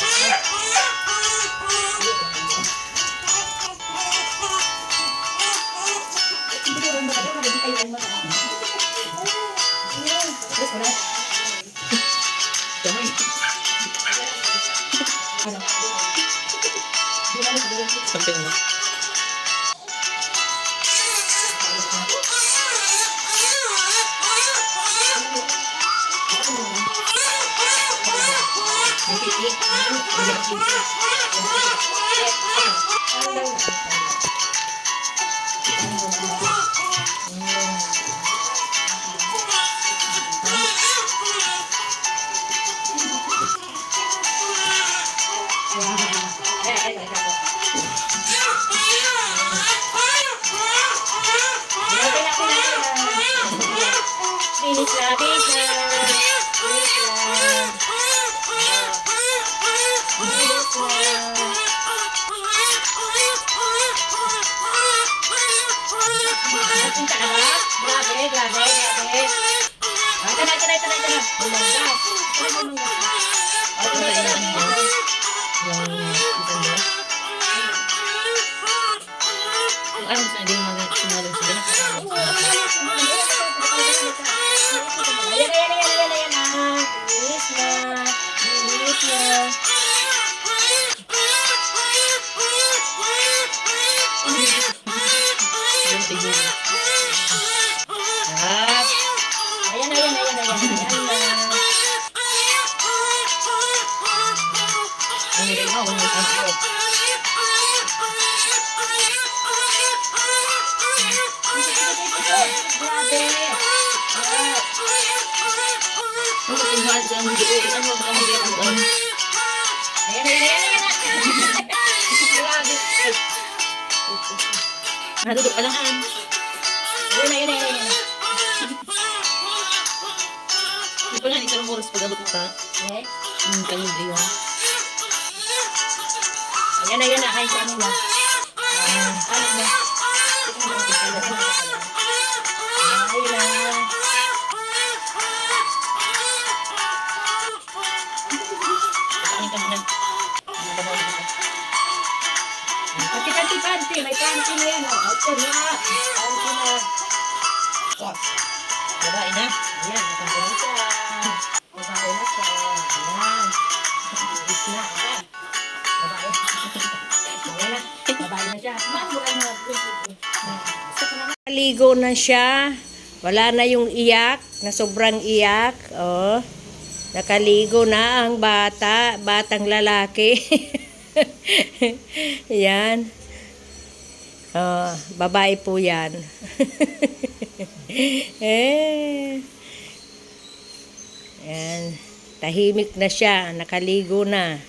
Yeah. Mo. Finish na, finish na. Finish na. Punta ka Grabe, grabe, grabe. Ah, ito na, ito na, ito na, ito na. Bumangga. Ito na, bumangga. Kung alam sa hindi mo mag-sumalang sa ganun. Ayan, ayan, ayan, ayan, ayan na. Bilis na. Bilis na. Yung tigil. Ah, Ayan, ayan, ayan, ayan. Ayan na. ang mo, mo. Grabe. Ang matinghan sa ang hindi. Ang mga ang hindi. Ang ang Ayan, ayan, ayan, ayan. Grabe. Nadudok pa lang. Ayan, ayan, ayan, ayan. Hindi pa nga, hindi ka ng oras pag abot mo ka. Eh, Yung kanyang diwa. Ayan, ayan na. Kain sa ano na. Ah, Ano na? Ayun na. Kain ka muna. Ba ba? Panty, panty, panty. May panty na yan. Oh. Ito na. Panty na. Babae na. Ayan, nakagawa na siya. Babae na siya. Ayan. Bilis na. Babae. Ayan na. Babae na siya. Ma'am, bukan naman. Ligo na siya. Wala na yung iyak, na sobrang iyak. Oh. Nakaligo na ang bata, batang lalaki. yan. Oh, babae po yan. eh. Yan. Tahimik na siya, nakaligo na.